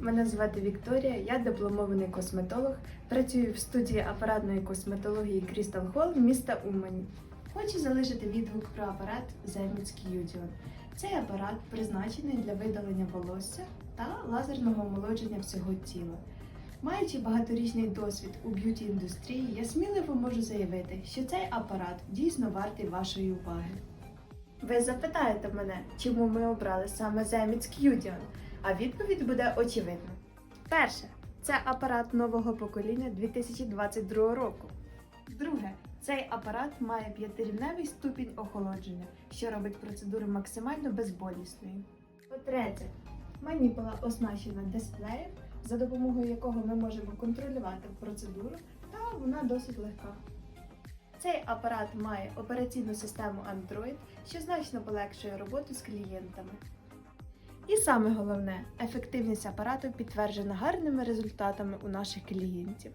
Мене звати Вікторія, я дипломований косметолог. Працюю в студії апаратної косметології Crystal Hall міста Умані. Хочу залишити відгук про апарат Zemix Юдіон. Цей апарат призначений для видалення волосся та лазерного омолодження всього тіла. Маючи багаторічний досвід у б'юті індустрії, я сміливо можу заявити, що цей апарат дійсно вартий вашої уваги. Ви запитаєте мене, чому ми обрали саме Zemix Юдіон? А відповідь буде очевидна. Перше, це апарат нового покоління 2022 року. Друге, цей апарат має п'ятирівневий ступінь охолодження, що робить процедуру максимально безболісною. По-третє, маніпула оснащена дисплеєм, за допомогою якого ми можемо контролювати процедуру, та вона досить легка. Цей апарат має операційну систему Android, що значно полегшує роботу з клієнтами. І саме головне, ефективність апарату підтверджена гарними результатами у наших клієнтів.